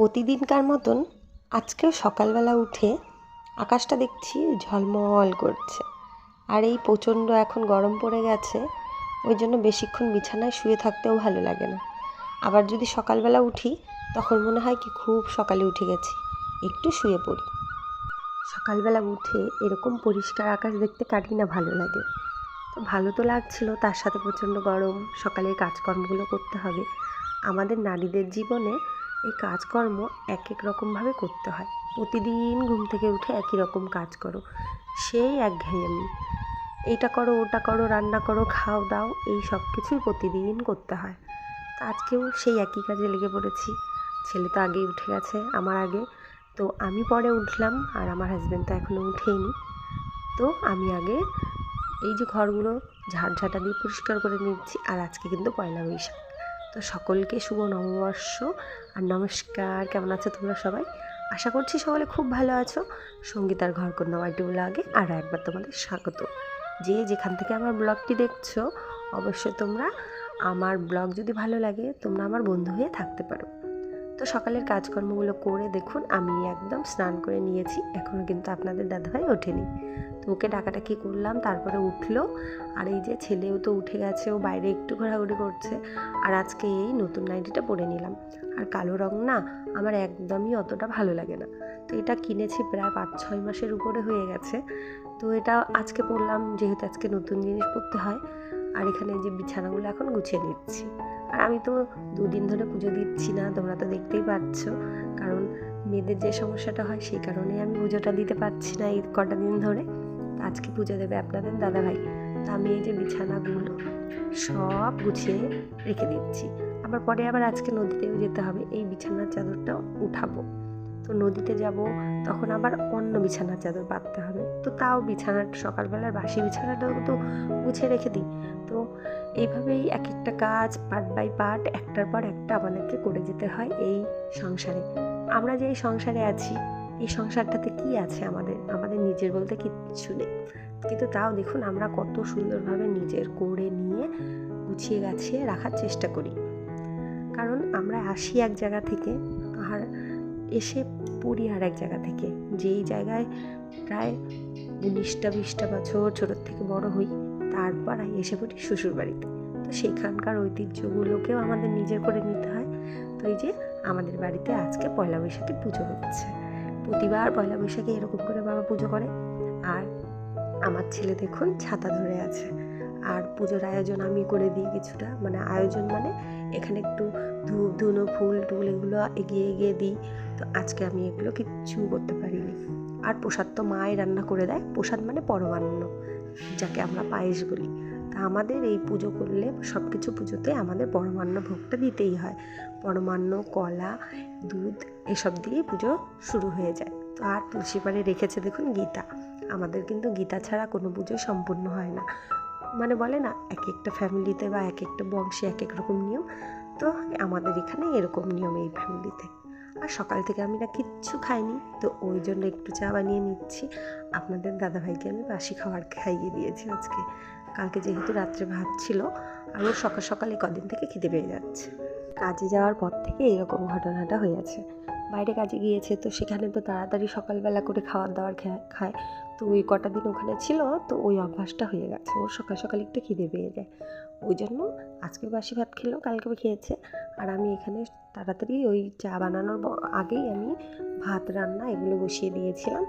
প্রতিদিনকার মতন আজকেও সকালবেলা উঠে আকাশটা দেখছি ঝলমল করছে। আর এই প্রচণ্ড এখন গরম পড়ে গেছে, ওই জন্য বেশিক্ষণ বিছানায় শুয়ে থাকতেও ভালো লাগে না। আবার যদি সকালবেলা উঠি, তখন মনে হয় কি খুব সকালে উঠে গেছি, একটু শুয়ে পড়ি। সকালবেলা উঠে এরকম পরিষ্কার আকাশ দেখতে কাটি না ভালো লাগে। তো ভালো তো লাগছিল, তার সাথে প্রচণ্ড গরম, সকালের কাজকর্মগুলো করতে হবে। আমাদের নারীদের জীবনে এই কাজকর্ম এক এক রকমভাবে করতে হয়। প্রতিদিন ঘুম থেকে উঠে একই রকম কাজ করো। সেই একঘেয়েমি এইটা করো, ওটা করো, রান্না করো, খাও, দাও, এই সব কিছুই প্রতিদিন করতে হয়। তো আজকেও সেই একই কাজে লেগে পড়েছি। ছেলে তো আগেই উঠে গেছে, আমার আগে। তো আমি পরে উঠলাম আর আমার হাজব্যান্ড তো এখনও উঠেইনি। তো আমি আগে এই যে ঘরগুলো ঝাড়ঝাঁটা দিয়ে পরিষ্কার করে নিচ্ছি আর আজকে কিন্তু পয়লা বৈশাখ। তো সকলকে শুভ নববর্ষ আর নমস্কার। কেমন আছো তোমরা সবাই? আশা করছি সকলে খুব ভালো আছো। সঙ্গীতার ঘর কন্যা ওয়াইটি ব্লগে আরও একবার তোমাদের স্বাগত। যে যেখান থেকে আমার ব্লগটি দেখছ, অবশ্যই তোমরা আমার ব্লগ যদি ভালো লাগে, তোমরা আমার বন্ধু হয়ে থাকতে পারো। তো সকালের কাজকর্মগুলো করে দেখুন, আমি একদম স্নান করে নিয়েছি। এখনও কিন্তু আপনাদের দাদাভাই ওঠেনি। তো ওকে ডাকাটাকি করলাম, তারপরে উঠল। আর এই যে ছেলেও তো উঠে গেছে, ও বাইরে একটু ঘোরাঘুরি করছে। আর আজকে এই নতুন নাইটিটা পরে নিলাম। আর কালো রং না, আমার একদমই অতটা ভালো লাগে না। তো এটা কিনেছি প্রায় পাঁচ, ছয় মাসের উপরে হয়ে গেছে। তো এটা আজকে পরলাম, যেহেতু আজকে নতুন জিনিস পরতে হয়। আর এখানে যে বিছানাগুলো এখন গুছিয়ে নিচ্ছি। আর আমি তো দুদিন ধরে পুজো দিচ্ছি না, তোমরা তো দেখতেই পাচ্ছ। কারণ মেয়েদের যে সমস্যাটা হয়, সেই কারণে আমি পুজোটা দিতে পারছি না এই কটা দিন ধরে। আজকে পুজো দেবে আপনাদের দাদাভাই। তো আমি এই যে বিছানাগুলো সব গুছিয়ে রেখে দিচ্ছি। আবার পরে আবার আজকে নদীতেও যেতে হবে। এই বিছানার চাদরটা উঠাবো। তো নদীতে যাব, তখন আবার অন্য বিছানার চাদর পাততে হবে। তো তাও বিছানার, সকালবেলার বাসি বিছানাটাও তো গুছিয়ে রেখে দিই। তো এইভাবেই এক একটা কাজ পার্ট বাই পার্ট একটার পর একটা আমাদেরকে করে যেতে হয় এই সংসারে। আমরা যে এই সংসারে আছি, এই সংসারটাতে কি আছে আমাদের? আমাদের নিজের বলতে কিচ্ছু নেই। কিন্তু তাও দেখুন আমরা কত সুন্দরভাবে নিজের করে নিয়ে গুছিয়ে গাছিয়ে রাখার চেষ্টা করি। কারণ আমরা আসি এক জায়গা থেকে, আর এসে পড়ি আর এক জায়গা থেকে, যেই জায়গায় প্রায় উনিশটা বিশটা বছর ছোটোর থেকে বড় হই, তারপর এসে পড়ি শ্বশুর বাড়িতে। তো সেখানকার ঐতিহ্যগুলোকেও আমাদের নিজের করে নিতে হয়। তো এই যে আমাদের বাড়িতে আজকে পয়লা বৈশাখে পুজো হচ্ছে। প্রতিবার পয়লা বৈশাখে এরকম করে বাবা পুজো করে। আর আমার ছেলে দেখুন ছাতা ধরে আছে। আর পুজোর আয়োজন আমি করে দিই কিছুটা। মানে আয়োজন মানে এখানে একটু ধূপ ধুনো, ফুল টুল এগুলো এগিয়ে এগিয়ে দিই। তো আজকে আমি এগুলো কিচ্ছু করতে পারিনি। আর প্রসাদ তো মাই রান্না করে দেয়। প্রসাদ মানে পরমান্ন, যাকে আমরা পায়েস বলি। তা আমাদের এই পুজো করলে সব কিছু পুজোতে আমাদের পরমান্ন ভোগটা দিতেই হয়। পরমান্ন, কলা, দুধ, এসব দিয়ে পুজো শুরু হয়ে যায়। তো আর তুলসী পাড়ে রেখেছে দেখুন গীতা। আমাদের কিন্তু গীতা ছাড়া কোনো পুজো সম্পূর্ণ হয় না। মানে বলে না এক একটা ফ্যামিলিতে বা এক একটা বংশে এক এক রকম নিয়ম। তো আমাদের এখানে এরকম নিয়ম এই ফ্যামিলিতে আর সকাল থেকে আমি না কিচ্ছু খাইনি, তো ওই জন্য একটু চা বানিয়ে নিচ্ছি। আপনাদের দাদাভাইকে আমি বাসি খাবার খাইয়ে দিয়েছি আজকে। কালকে যেহেতু রাত্রে ভাত ছিল, আর ওর সকাল সকালে কদিন থেকে খিদে পেয়ে যাচ্ছে। কাজে যাওয়ার পর থেকে এরকম ঘটনাটা হয়েছে বাইরে কাজে গিয়েছে, তো সেখানে তো তাড়াতাড়ি সকালবেলা করে খাবার দাবার খায়। তো ওই কটা দিন ওখানে ছিল, তো ওই অভ্যাসটা হয়ে গেছে। ওর সকাল সকাল একটু খিদে পেয়ে যায়। ওই জন্য আজকে বাসি ভাত খেলো, কালকে খেয়েছে। আর আমি এখানে তাড়াতাড়ি ওই চা বানানোর আগেই আমি ভাত, রান্না এগুলো বসিয়ে দিয়েছিলাম।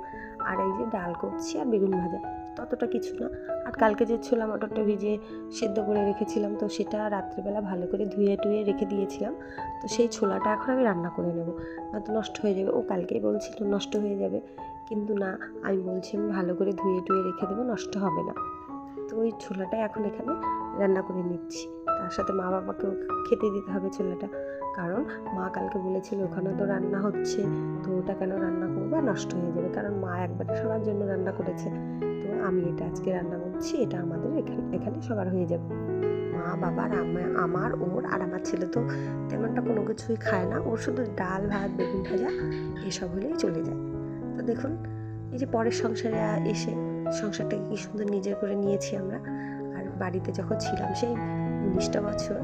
আর এই যে ডাল করছি আর বেগুন ভাজা, ততটা কিছু না। আর কালকে যে ছোলা মটরটা ভিজে সেদ্ধ করে রেখেছিলাম, তো সেটা রাত্রিবেলা ভালো করে ধুয়ে টুয়ে রেখে দিয়েছিলাম। তো সেই ছোলাটা এখন আমি রান্না করে নেব নয়তো নষ্ট হয়ে যাবে। ও কালকেই বলছিল নষ্ট হয়ে যাবে, কিন্তু না, আমি বলছি আমি ভালো করে ধুয়ে টুয়ে রেখে দেবো, নষ্ট হবে না। তো ওই ছোলাটাই এখন এখানে রান্না করে নিচ্ছি। তার সাথে মা বাবাকেও খেতে দিতে হবে ছোলাটা। কারণ মা কালকে বলেছিল ওখানে তো রান্না হচ্ছে। তো ওটা কেন রান্না করব? নষ্ট হয়ে যাবে। কারণ মা একবারে সবার জন্য রান্না করেছে। তো আমি এটা আজকে রান্না করছি। এটা আমাদের এখানে এখানে সবার হয়ে যাবে। মা বাবার আমার, ওর আর আমার ছেলে তো তেমনটা কোনো কিছুই খায় না। ওর শুধু ডাল, ভাত, বেগুন ভাজা এসব হলেই চলে যায়। তো দেখুন, এই যে পরের সংসারে এসে সংসারটাকে কি সুন্দর নিজের করে নিয়েছি আমরা। আর বাড়িতে যখন ছিলাম সেই উনিশটা বছর,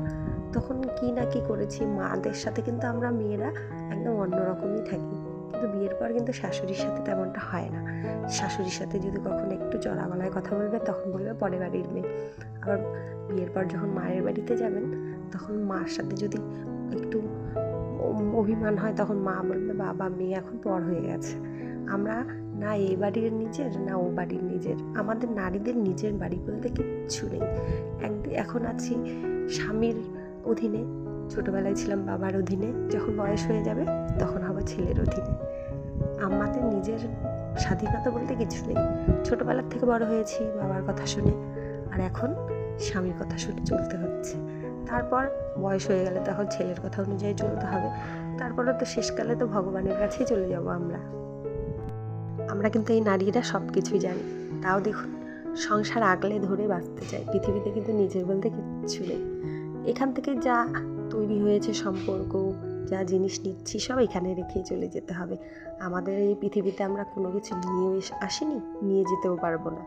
তখন কি না কি করেছি, মাদের সাথে কিন্তু আমরা মেয়েরা একদম অন্যরকমই থাকি। কিন্তু বিয়ের পর কিন্তু শাশুড়ির সাথে তেমনটা হয় না। শাশুড়ির সাথে যদি কখনো একটু চড়া গলায় কথা বলবে, তখন বলবে পরের বাড়ির মেয়ে। আবার বিয়ের পর যখন মায়ের বাড়িতে যাবেন, তখন মার সাথে যদি একটু অভিমান হয়, তখন মা বলবে, বাবা, মেয়ে এখন পর হয়ে গেছে। আমরা না এই বাড়ির নিজের, না ও বাড়ির নিজের। আমাদের নারীদের নিজের বাড়ি বলতে কিচ্ছু নেই। একদিন এখন আছি স্বামীর অধীনে, ছোটোবেলায় ছিলাম বাবার অধীনে, যখন বয়স হয়ে যাবে তখন হব ছেলের অধীনে। আমাদের নিজের স্বাধীনতা বলতে কিছু নেই। ছোটোবেলার থেকে বড় হয়েছি বাবার কথা শুনে, আর এখন স্বামীর কথা শুনে চলতে হচ্ছে। তারপর বয়স হয়ে গেলে তখন ছেলের কথা অনুযায়ী চলতে হবে। তারপরে তো শেষকালে তো ভগবানের কাছেই চলে যাব আমরা। আমরা কিন্তু এই নারীরা সব কিছুই জানি। তাও দেখুন, সংসার আগলে ধরে বাঁচতে চাই পৃথিবীতে কিন্তু নিজের বলতে কিচ্ছু নেই। এখান থেকে যা তৈরি হয়েছে সম্পর্ক, যা জিনিস নিচ্ছি, সব এখানে রেখেই চলে যেতে হবে। আমাদের এই পৃথিবীতে আমরা কোনো কিছু নিয়ে এস- আসিনি, নিয়ে যেতেও পারব না।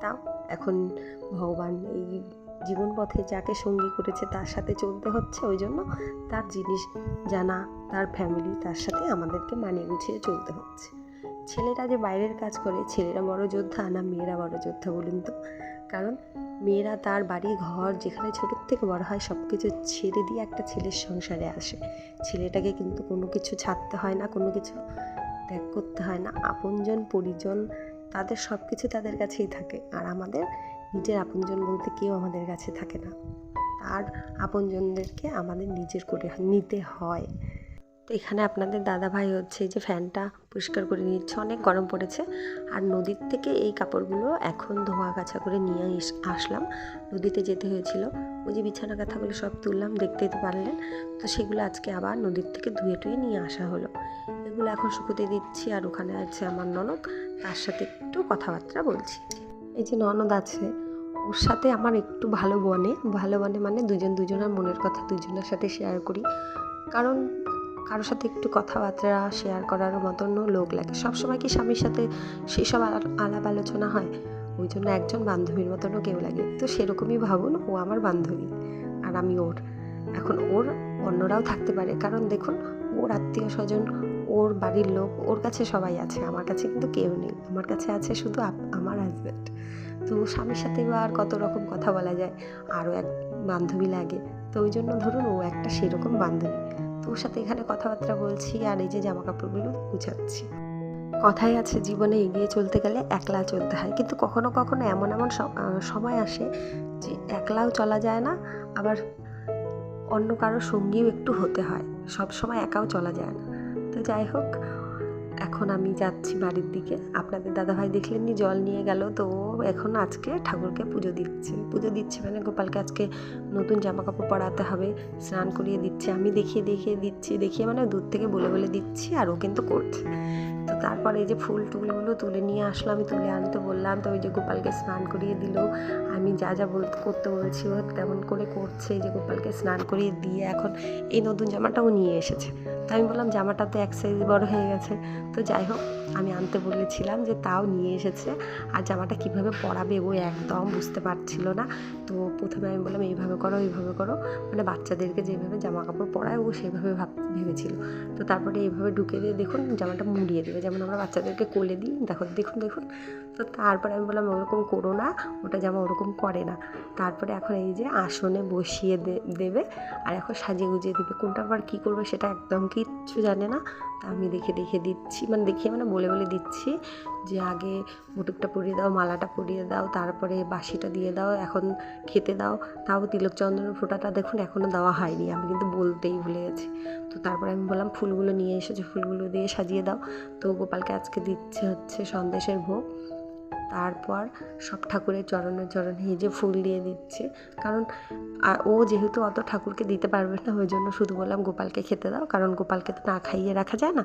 তাও এখন ভগবান এই জীবন পথে যাকে সঙ্গী করেছে, তার সাথে চলতে হচ্ছে, ওই জন্য তার জিনিস জানা, তার ফ্যামিলি তার সাথে আমাদেরকে মানিয়ে গুছিয়ে চলতে হচ্ছে। ছেলেরা যে বাইরের কাজ করে, ছেলেরা বড় যোদ্ধা না মেয়েরা বড় যোদ্ধা বলুন তো? কারণ মেয়েরা তার বাড়ি, ঘর, যেখানে ছোটোর থেকে বড় হয় সব কিছু ছেড়ে দিয়ে একটা ছেলের সংসারে আসে। ছেলেটাকে কিন্তু কোনো কিছু ছাড়তে হয় না, কোনো কিছু ত্যাগ করতে হয় না। আপনজন, পরিজন তাদের সব কিছু তাদের কাছেই থাকে। আর আমাদের নিজের আপনজন বলতে কেউ আমাদের কাছে থাকে না। তার আপনজনদেরকে আমাদের নিজের করে নিতে হয়। তো এখানে আপনাদের দাদা ভাই হচ্ছে যে ফ্যানটা পরিষ্কার করে নিচ্ছে, অনেক গরম পড়েছে। আর নদীর থেকে এই কাপড়গুলো এখন ধোয়া কাছা করে নিয়ে আসলাম। নদীতে যেতে হয়েছিল। ওই যে বিছানা কাঁথাগুলো সব তুললাম দেখতেই তো পারলেন। তো সেগুলো আজকে আবার নদীর থেকে ধুয়ে টুয়ে নিয়ে আসা হলো। এগুলো এখন শুকোতে দিচ্ছি আর ওখানে আছে আমার ননদ। তার সাথে একটু কথাবার্তা বলছি। এই যে ননদ আছে, ওর সাথে আমার একটু ভালো বনে। ভালো বনে মানে দুজন দুজনের মনের কথা দুজনের সাথে শেয়ার করি। কারণ কারোর সাথে একটু কথাবার্তা শেয়ার করার মতনও লোক লাগে। সবসময় কি স্বামীর সাথে সেসব আলা- আলাপ আলোচনা হয়? ওই জন্য একজন বান্ধবীর মতনও কেউ লাগে। তো সেরকমই ভাবুন, ও আমার বান্ধবী আর আমি ওর। এখন ওর অন্যরাও থাকতে পারে। কারণ দেখুন, ওর আত্মীয় স্বজন ওর বাড়ির লোক, ওর কাছে সবাই আছে। আমার কাছে কিন্তু কেউ নেই। আমার কাছে আছে শুধু আমার হাজব্যান্ড তো স্বামীর সাথে আর কত রকম কথা বলা যায়? আরও এক বান্ধবী লাগে। তো ওই জন্য ধরুন ও একটা সেরকম বান্ধবী। তো ওর সাথে এখানে কথাবার্তা বলছি আর এই যে জামা কাপড়গুলো গুছাচ্ছি। কথাই আছে, জীবনে এগিয়ে চলতে গেলে একলা চলতে হয়। কিন্তু কখনো কখনো এমন এমন সময় আসে যে একলাও চলা যায় না, আবার অন্য কারও সঙ্গীও একটু হতে হয়। সব সময় একাও চলা যায় না। তো যাই হোক এখন আমি যাচ্ছি বাড়ির দিকে। আপনাদের দাদাভাই দেখলেননি, জল নিয়ে গেল, তো এখন আজকে ঠাকুরকে পুজো দিচ্ছে। পুজো দিচ্ছে মানে গোপালকে আজকে নতুন জামা কাপড় পরাতে হবে, স্নান করিয়ে দিচ্ছে। আমি দেখিয়ে দেখিয়ে দিচ্ছি, দেখিয়ে মানে দূর থেকে বলে বলে দিচ্ছি, আর ও কিন্তু করছে। তো তারপরে এই যে ফুল টুলগুলো তুলে নিয়ে আসলো, আমি তুলে আনতে বললাম, তো ওই যে গোপালকে স্নান করিয়ে দিল। আমি যা যা বল, করতে বলছি, ও তেমন করে করছে যে গোপালকে স্নান করিয়ে দিয়ে এখন এই নতুন জামাটাও নিয়ে এসেছে। তো আমি বললাম, জামাটা তো এক সাইজ বড় হয়ে গেছে, তো যাই হোক আমি আনতে বলেছিলাম যে তাও নিয়ে এসেছে আর জামাটা কীভাবে পরাবে ও একদম বুঝতে পারছিল না। তো প্রথমে আমি বললাম, এইভাবে করো এইভাবে করো। মানে বাচ্চাদেরকে যেভাবে জামা কাপড় পরায় ও সেভাবে ভাব, ভেবেছিল। তো তারপরে এইভাবে ঢুকে দিয়ে দেখুন জামাটা মুড়িয়ে দেবে। যেমন আমরা বাচ্চাদেরকে কোলে দিই দেখো দেখুন দেখুন। তো তারপরে আমি বললাম, ওরকম করো না, ওটা জামা ওরকম করে না। তারপরে এখন এই যে আসনে বসিয়ে দেবে আর এখন সাজিয়ে গুজিয়ে দেবে। কোনটা আবার কী করবে সেটা একদম কিচ্ছু জানে না। তা আমি দেখে দেখে দিচ্ছি। মানে দেখিয়ে মানে বলে বলে বলে দিচ্ছি যে আগে মুটুকটা পরিয়ে দাও, মালাটা পরিয়ে দাও, তারপরে বাসিটা দিয়ে দাও, এখন খেতে দাও। তাও তিলক চন্দনের ফোঁটাটা দেখুন এখনও দেওয়া হয়নি, আমি কিন্তু বলতেই ভুলে গেছি। তো তারপরে আমি বললাম, ফুলগুলো নিয়ে এসেছে ফুলগুলো দিয়ে সাজিয়ে দাও। তো গোপালকে আজকে দিচ্ছে হচ্ছে সন্দেশের ভোগ। তারপর সব ঠাকুরের চরণে চরণে এই যে ফুল দিয়ে দিচ্ছে। কারণ ও যেহেতু অত ঠাকুরকে দিতে পারবে না, ওই জন্য শুধু বললাম গোপালকে খেতে দাও, কারণ গোপালকে তো না খাইয়ে রাখা যায় না।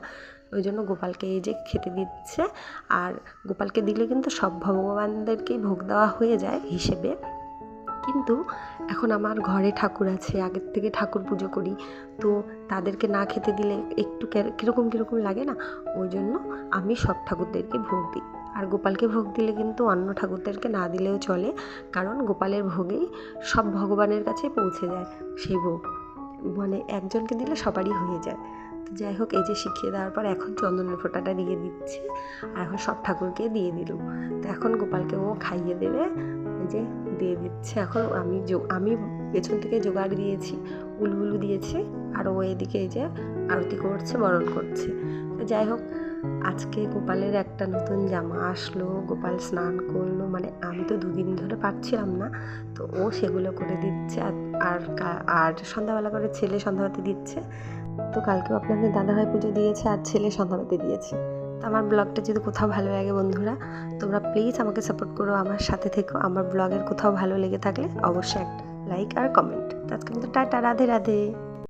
ওই জন্য গোপালকে এই যে খেতে দিচ্ছে। আর গোপালকে দিলে কিন্তু সব ভগবানদেরকেই ভোগ দেওয়া হয়ে যায় হিসেবে। কিন্তু এখন আমার ঘরে ঠাকুর আছে, আগের থেকে ঠাকুর পুজো করি, তো তাদেরকে না খেতে দিলে একটু কীরকম কীরকম লাগে না? ওই জন্য আমি সব ঠাকুরদেরকে ভোগ দিই। আর গোপালকে ভোগ দিলে কিন্তু অন্য ঠাকুরদেরকে না দিলেও চলে, কারণ গোপালের ভোগেই সব ভগবানের কাছে পৌঁছে যায় সেই ভোগ। মানে একজনকে দিলে সবারই হয়ে যায়। তো যাই হোক, এই যে শিখিয়ে দেওয়ার পর এখন চন্দনের ফোঁটাটা দিয়ে দিচ্ছে আর এখন সব ঠাকুরকে দিয়ে দিল। তো এখন গোপালকে ও খাইয়ে দেবে, এই যে দিয়ে দিচ্ছে। এখন আমি আমি পেছন থেকে জোগাড় দিয়েছি উলুগুলু দিয়েছি আর ও এদিকে এই যে আরতি করছে, বরণ করছে। তো যাই হোক আজকে গোপালের একটা নতুন জামা আসলো, গোপাল স্নান করল। মানে আমি তো দুদিন ধরে পারছিলাম না, তো ও সেগুলো করে দিচ্ছে। আর আর সন্ধ্যাবেলা করে ছেলে সন্ধ্যাবাতি দিচ্ছে। তো কালকেও আপনাদের দাদাভাই পুজো দিয়েছে আর ছেলে সন্ধ্যাবাতি দিয়েছে। তো আমার ব্লগটা যদি কোথাও ভালো লাগে বন্ধুরা, তোমরা প্লিজ আমাকে সাপোর্ট করো, আমার সাথে থেকো। আমার ব্লগের কোথাও ভালো লেগে থাকলে অবশ্যই একটা লাইক আর কমেন্ট আজকে মতো টাটা, রাধে রাধে।